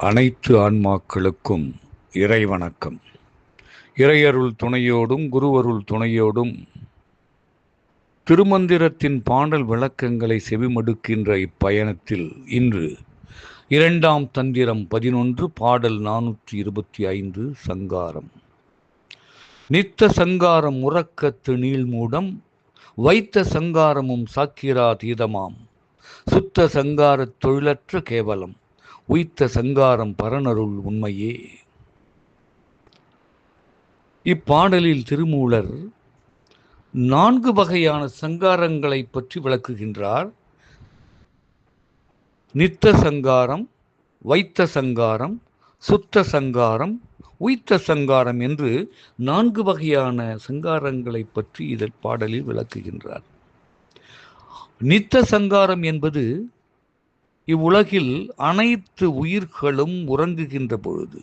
அனைத்து ஆன்மாக்களுக்கும் இறைவணக்கம். இறையருள் துணையோடும் குருவருள் துணையோடும் திருமந்திரத்தின் பாடல் விளக்கங்களை செவிமடுக்கின்ற இப்பயணத்தில் இன்று இரண்டாம் தந்திரம் பதினொன்று பாடல் நானூற்றி இருபத்தி ஐந்து சங்காரம். நித்த சங்காரம் உறக்கத்து நீள்மூடம் வைத்த சங்காரமும் சாக்கிராதீதமாம் சுத்த சங்காரத் தொழிலற்ற கேவலம். உய்த்த சங்காரம் பரனருள் உண்மையே. இப்பாடலில் திருமூலர் நான்கு வகையான சங்காரங்களை பற்றி விளக்குகின்றார். நித்த சங்காரம் வைத்த சங்காரம் சுத்த சங்காரம் உய்த்த சங்காரம் என்று நான்கு வகையான சங்காரங்களை பற்றி இதன் பாடலில் விளக்குகின்றார். நித்த சங்காரம் என்பது இவ்வுலகில் அனைத்து உயிர்களும் உறங்குகின்ற பொழுது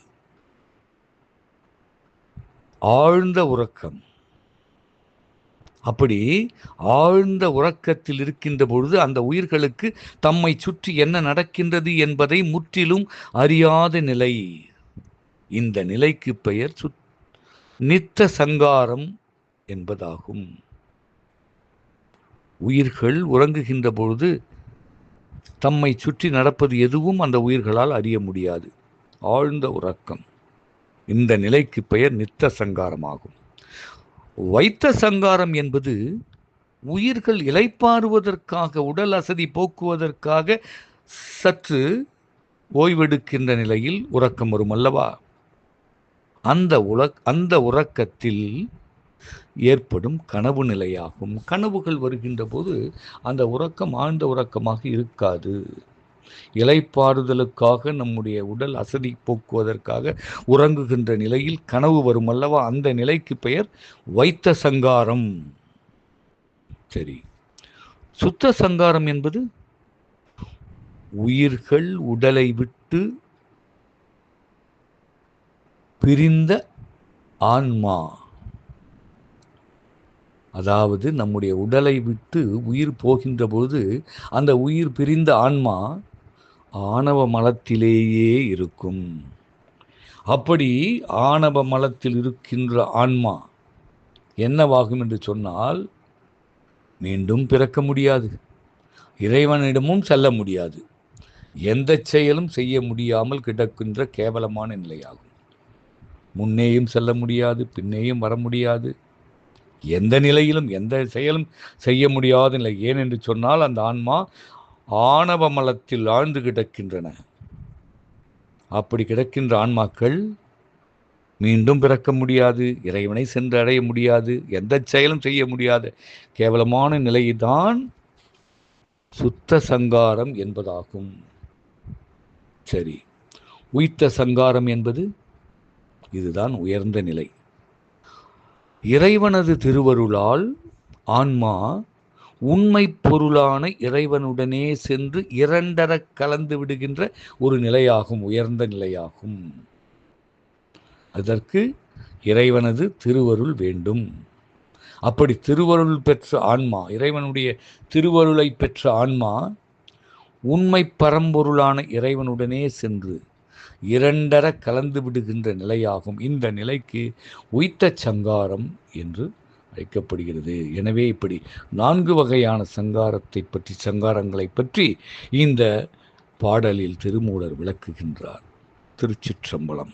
ஆழ்ந்த உறக்கம். அப்படி ஆழ்ந்த உறக்கத்தில் இருக்கின்ற பொழுது அந்த உயிர்களுக்கு தம்மை சுற்றி என்ன நடக்கின்றது என்பதை முற்றிலும் அறியாத நிலை. இந்த நிலைக்கு பெயர் சு நித்த சங்காரம் என்பதாகும். உயிர்கள் உறங்குகின்ற பொழுது தம்மை சுற்றி நடப்பது எதுவும் அந்த உயிர்களால் அறிய முடியாது. ஆழ்ந்த உறக்கம். இந்த நிலைக்கு பெயர் நித்த சங்காரமாகும். வைத்த சங்காரம் என்பது உயிர்கள் இலைப்பாறுவதற்காக உடல் அசதி போக்குவதற்காக சற்று ஓய்வெடுக்கின்ற நிலையில் உறக்கம் வரும் அல்லவா அந்த உல அந்த உறக்கத்தில் ஏற்படும் கனவு நிலையாகும். கனவுகள் வருகின்ற போது அந்த உறக்கம் ஆழ்ந்த உறக்கமாக இருக்காது. இலைப்பாறுதலுக்காக நம்முடைய உடல் அசதி போக்குவதற்காக உறங்குகின்ற நிலையில் கனவு வரும் அல்லவா? அந்த நிலைக்கு பெயர் வைத்த சங்காரம். சரி. சுத்த சங்காரம் என்பது உயிர்கள் உடலை விட்டு பிரிந்த ஆன்மா. அதாவது நம்முடைய உடலை விட்டு உயிர் போகின்ற பொழுது அந்த உயிர் பிரிந்த ஆன்மா ஆணவ மலத்திலேயே இருக்கும். அப்படி ஆணவ மலத்தில் இருக்கின்ற ஆன்மா என்னவாகும் என்று சொன்னால் மீண்டும் பிறக்க முடியாது. இறைவனிடமும் செல்ல முடியாது. எந்த செயலும் செய்ய முடியாமல் கிடக்கின்ற கேவலமான நிலையாகும். முன்னேயும் செல்ல முடியாது பின்னேயும் வர முடியாது. எந்த நிலையிலும் எந்த செயலும் செய்ய முடியாத நிலை. ஏன் என்று சொன்னால் அந்த ஆன்மா ஆணவ மலத்தில் ஆழ்ந்து கிடக்கின்றன. அப்படி கிடக்கின்ற ஆன்மாக்கள் மீண்டும் பிறக்க முடியாது இறைவனை சென்று அடைய முடியாது எந்த செயலும் செய்ய முடியாத. கேவலமான நிலைதான் சுத்த சங்காரம் என்பதாகும். சரி. உய்த்த சங்காரம் என்பது இதுதான் உயர்ந்த நிலை. இறைவனது திருவருளால் ஆன்மா உண்மை பொருளான இறைவனுடனே சென்று இரண்டர கலந்து விடுகின்ற ஒரு நிலையாகும் உயர்ந்த நிலையாகும். அதற்கு இறைவனது திருவருள் வேண்டும். அப்படி திருவருள் பெற்ற ஆன்மா இறைவனுடைய திருவருளை பெற்ற ஆன்மா உண்மை பரம்பொருளான இறைவனுடனே சென்று இரண்டர கலந்து விடுகின்ற நிலையாகும். இந்த நிலைக்கு உய்த்த சங்காரம் என்று அழைக்கப்படுகிறது. எனவே இப்படி நான்கு வகையான சங்காரத்தை பற்றி சங்காரங்களை பற்றி இந்த பாடலில் திருமூலர் விளக்குகின்றார். திருச்சிற்றம்பலம்.